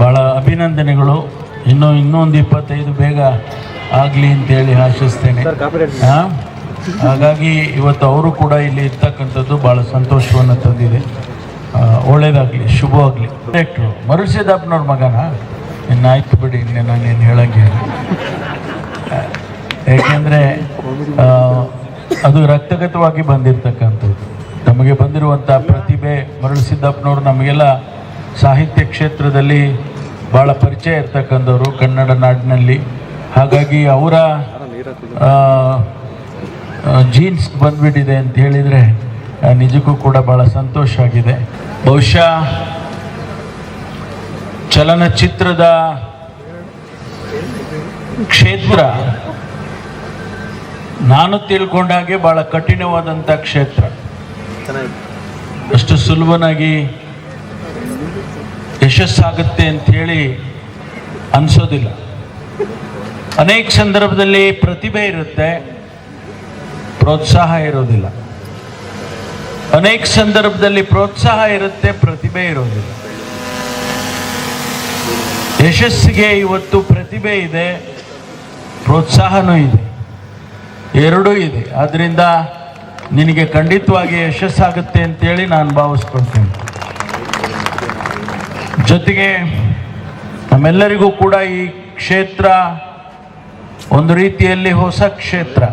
ಭಾಳ ಅಭಿನಂದನೆಗಳು. ಇನ್ನೂ ಇನ್ನೊಂದು ಇಪ್ಪತ್ತೈದು ಬೇಗ ಆಗಲಿ ಅಂತೇಳಿ ಆಶಿಸ್ತೇನೆ? ಹಾಗಾಗಿ ಇವತ್ತು ಅವರು ಕೂಡ ಇಲ್ಲಿ ಇರ್ತಕ್ಕಂಥದ್ದು ಭಾಳ ಸಂತೋಷವನ್ನು ತಂದಿದೆ. ಒಳ್ಳೇದಾಗಲಿ ಶುಭವಾಗಲಿ. ಡೈರೆಕ್ಟ್ರು ಮರುಸಿದಪ್ಪನವ್ರ ಮಗನ? ಇನ್ನಾಯ್ತು ಬಿಡಿ ಇನ್ನೇ ನಾನೇನು ಹೇಳಂಗೆ ಏಕೆಂದರೆ ಅದು ರಕ್ತಗತವಾಗಿ ಬಂದಿರತಕ್ಕಂಥದ್ದು. ನಮಗೆ ಬಂದಿರುವಂಥ ಪ್ರತಿಭೆ ಮರಳು ಸಿದ್ದಪ್ಪನವರು ನಮಗೆಲ್ಲ ಸಾಹಿತ್ಯ ಕ್ಷೇತ್ರದಲ್ಲಿ ಭಾಳ ಪರಿಚಯ ಇರ್ತಕ್ಕಂಥವ್ರು ಕನ್ನಡ ನಾಡಿನಲ್ಲಿ. ಹಾಗಾಗಿ ಅವರ ಜೀನ್ಸ್ ಬಂದ್ಬಿಟ್ಟಿದೆ ಅಂತ ಹೇಳಿದರೆ ನಿಜಕ್ಕೂ ಕೂಡ ಭಾಳ ಸಂತೋಷ ಆಗಿದೆ. ಬಹುಶಃ ಚಲನಚಿತ್ರದ ಕ್ಷೇತ್ರ ನಾನು ತಿಳ್ಕೊಂಡಾಗೆ ಬಹಳ ಕಠಿಣವಾದಂಥ ಕ್ಷೇತ್ರ. ಅಷ್ಟು ಸುಲಭನಾಗಿ ಯಶಸ್ಸಾಗುತ್ತೆ ಅಂತ ಹೇಳಿ ಅನ್ಸೋದಿಲ್ಲ. ಅನೇಕ ಸಂದರ್ಭದಲ್ಲಿ ಪ್ರತಿಭೆ ಇರುತ್ತೆ, ಪ್ರೋತ್ಸಾಹ ಇರೋದಿಲ್ಲ. ಅನೇಕ ಸಂದರ್ಭದಲ್ಲಿ ಪ್ರೋತ್ಸಾಹ ಇರುತ್ತೆ, ಪ್ರತಿಭೆ ಇರೋದಿಲ್ಲ. ಯಶಸ್ಸಿಗೆ ಇವತ್ತು ಪ್ರತಿಭೆ ಇದೆ, ಪ್ರೋತ್ಸಾಹನೂ ಇದೆ. ಎರಡೂ ಇದೆ. ಆದ್ದರಿಂದ ನಿನಗೆ ಖಂಡಿತವಾಗಿ ಯಶಸ್ಸಾಗುತ್ತೆ ಅಂತೇಳಿ ನಾನು ಭಾವಿಸ್ಕೊಳ್ತೇನೆ. ಜೊತೆಗೆ ನಮ್ಮೆಲ್ಲರಿಗೂ ಕೂಡ ಈ ಕ್ಷೇತ್ರ ಒಂದು ರೀತಿಯಲ್ಲಿ ಹೊಸ ಕ್ಷೇತ್ರ.